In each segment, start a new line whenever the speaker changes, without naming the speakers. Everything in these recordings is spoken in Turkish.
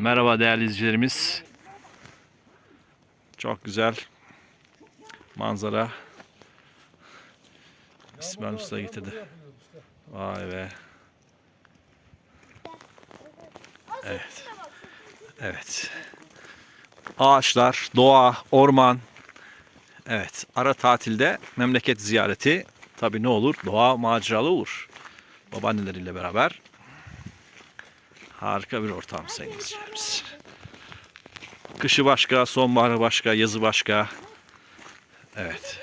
Merhaba değerli izleyicilerimiz. Çok güzel manzara. İsmail Usta getirdi. Vay be. Evet. Evet. Ağaçlar, doğa, orman. Evet. Ara tatilde memleket ziyareti. Tabii ne olur? Doğa maceralı olur. Babaanneleriyle beraber. Harika bir ortam sayın. Kışı başka, sonbaharı başka, yazı başka. Evet.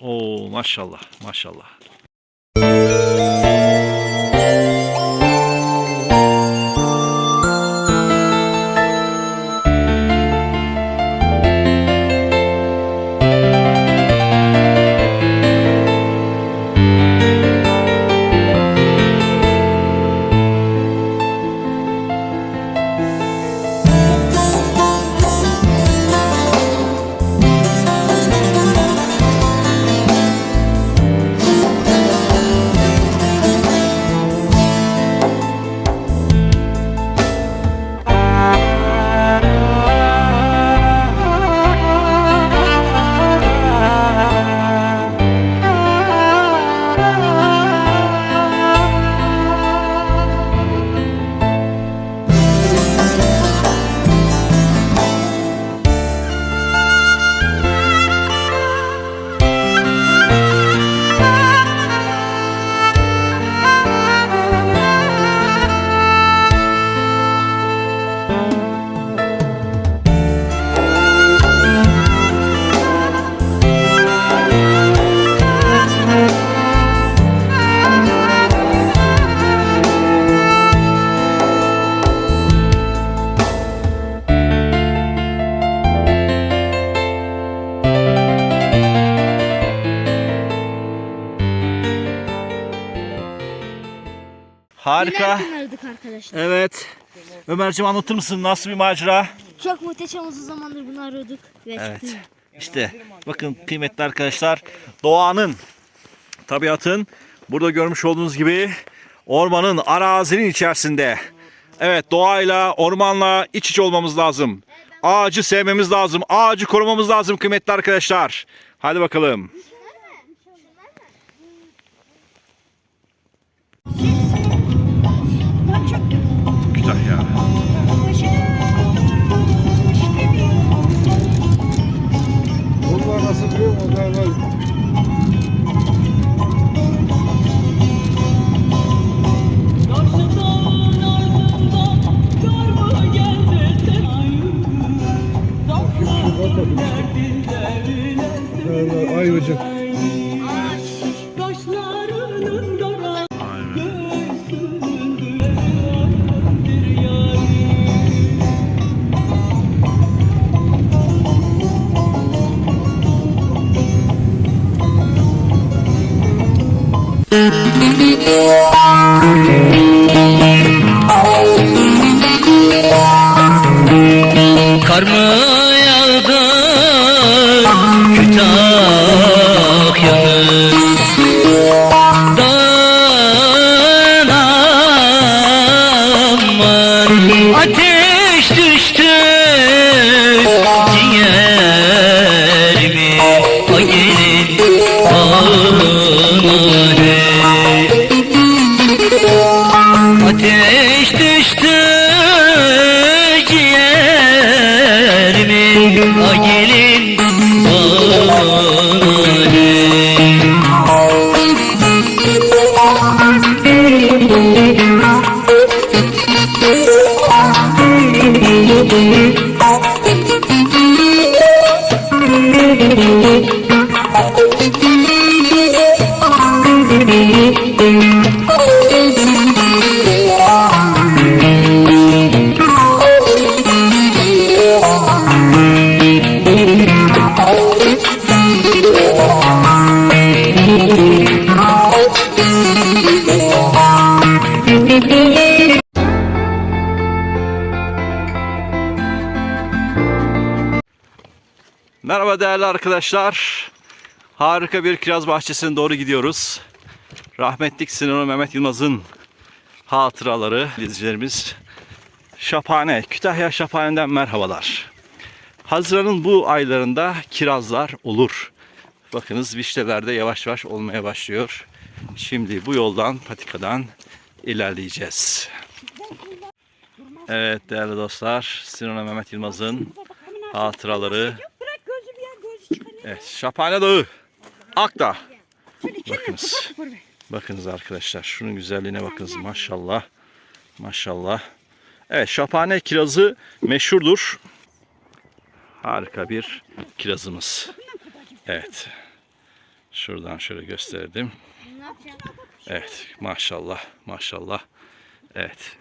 Oo maşallah, maşallah. Harika.
Neler arkadaşlar.
Evet. Ömerciğim anlatır mısın nasıl bir macera?
Çok muhteşem uzun zamandır bunu arıyorduk. Ve
Evet.
çıktı.
İşte bakın kıymetli arkadaşlar doğanın, tabiatın burada görmüş olduğunuz gibi ormanın, arazinin içerisinde. Evet doğayla, ormanla iç içe olmamız lazım. Ağacı sevmemiz lazım. Ağacı korumamız lazım kıymetli arkadaşlar. Hadi bakalım.
Kar
Merhaba değerli arkadaşlar. Harika bir kiraz bahçesine doğru gidiyoruz. Rahmetlik Sinan Mehmet Yılmaz'ın hatıraları izleyicilerimiz. Şaphane, Kütahya Şaphane'den merhabalar. Haziran'ın bu aylarında kirazlar olur. Bakınız vişneler de yavaş yavaş olmaya başlıyor. Şimdi bu yoldan, patikadan ilerleyeceğiz. Evet değerli dostlar, Sinan Mehmet Yılmaz'ın hatıraları. Evet, Şaphane Dağı, Akdağ. Bakınız. Bakınız arkadaşlar, şunun güzelliğine bakınız maşallah. Maşallah. Evet, Şaphane kirazı meşhurdur. Harika bir kirazımız. Evet. Şuradan şöyle gösterdim. Evet, maşallah, maşallah. Evet,